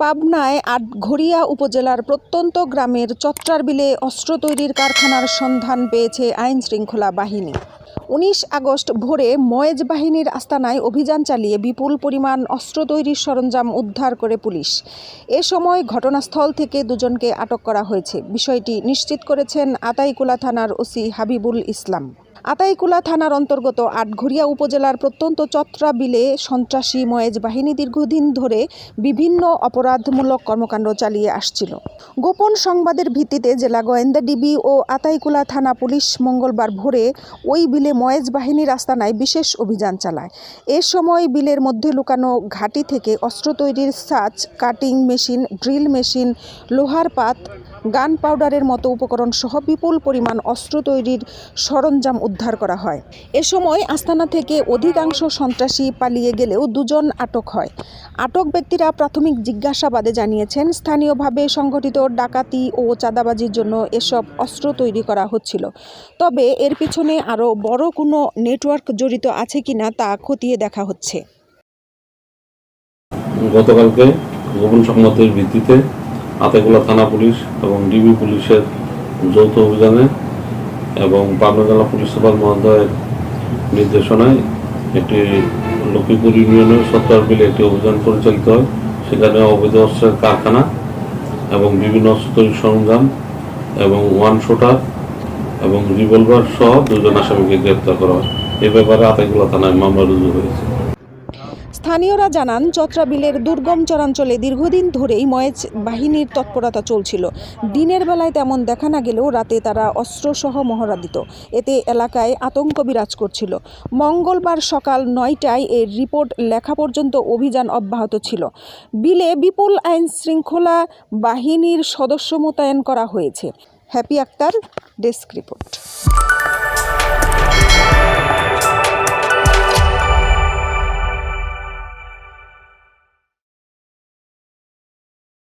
পাবনায় আটঘরিয়া উপজেলার প্রত্যন্ত গ্রামের চত্রার বিলে অস্ত্র তৈরির কারখানার সন্ধান পেয়েছে আইন শৃঙ্খলা বাহিনী। উনিশ আগস্ট ভোরে ময়েজ বাহিনীর আস্তানায় অভিযান চালিয়ে বিপুল পরিমাণ অস্ত্র তৈরির সরঞ্জাম উদ্ধার করে পুলিশ। এ সময় ঘটনাস্থল থেকে দুজনকে আটক করা হয়েছে। বিষয়টি নিশ্চিত করেছেন আতাইকুলা থানার ওসি হাবিবুল ইসলাম। আতাইকুলা থানার অন্তর্গত আটঘরিয়া উপজেলার প্রত্যন্ত চত্রা বিলে সন্ত্রাসী ময়েজ বাহিনী দীর্ঘদিন ধরে বিভিন্ন অপরাধমূলক কর্মকাণ্ড চালিয়ে আসছিল। গোপন সংবাদের ভিত্তিতে জেলা গোয়েন্দা ডিবি ও আতাইকুলা থানা পুলিশ মঙ্গলবার ভোরে ওই বিলে ময়েজ বাহিনীর আস্তানায় বিশেষ অভিযান চালায়। এ সময় বিলের মধ্যে লুকানো ঘাঁটি থেকে অস্ত্র তৈরির সাচ, কাটিং মেশিন, ড্রিল মেশিন, লোহার পাত, গান পাউডারের মতো উপকরণ সহ বিপুল পরিমাণ অস্ত্র তৈরির সরঞ্জাম উদ্ধার করা হয়। এ সময় আস্তানা থেকে অধিকাংশ সন্ত্রাসী পালিয়ে গেলেও দুজন আটক হয়। আটক ব্যক্তিরা প্রাথমিক জিজ্ঞাসাবাদে জানিয়েছেন, স্থানীয়ভাবে সংঘটিত ডাকাতি ও চাঁদাবাজির জন্য এসব অস্ত্র তৈরি করা হচ্ছিল। তবে এর পিছনে আরও বড় কোনো নেটওয়ার্ক জড়িত আছে কিনা তা খতিয়ে দেখা হচ্ছে। গতকালকে গোপন সংবাদের ভিত্তিতে আতেকুলা থানা পুলিশ এবং ডিবি পুলিশের যৌথ অভিযানে এবং পাবনা জেলা পুলিশ সুপার মহোদয়ের নির্দেশনায় একটি লক্ষ্মীপুর ইউনিয়নের সত্তর বিলে একটি অভিযান পরিচালিত হয়। সেখানে অবৈধ অস্ত্রের কারখানা এবং বিভিন্ন অস্ত্র সরঞ্জাম এবং ওয়ান শোটার এবং রিভলভার সহ দুজন আসামিকে গ্রেপ্তার করা হয়। এ ব্যাপারে আতেকুলা থানায় মামলা রুজু হয়েছে। স্থানীয়রা জানান, চত্রাবিলের দুর্গম চরাঞ্চলে দীর্ঘদিন ধরেই ময়েজ বাহিনীর তৎপরতা চলছিল। দিনের বেলায় তেমন দেখা না গেলেও রাতে তারা অস্ত্রসহ মহড়া দিত এতে এলাকায় আতঙ্ক বিরাজ করছিল। মঙ্গলবার সকাল নয়টায় এর রিপোর্ট লেখা পর্যন্ত অভিযান অব্যাহত ছিল। বিলে বিপুল আইন শৃঙ্খলা বাহিনীর সদস্য মোতায়েন করা হয়েছে। Happy Akter, desk report.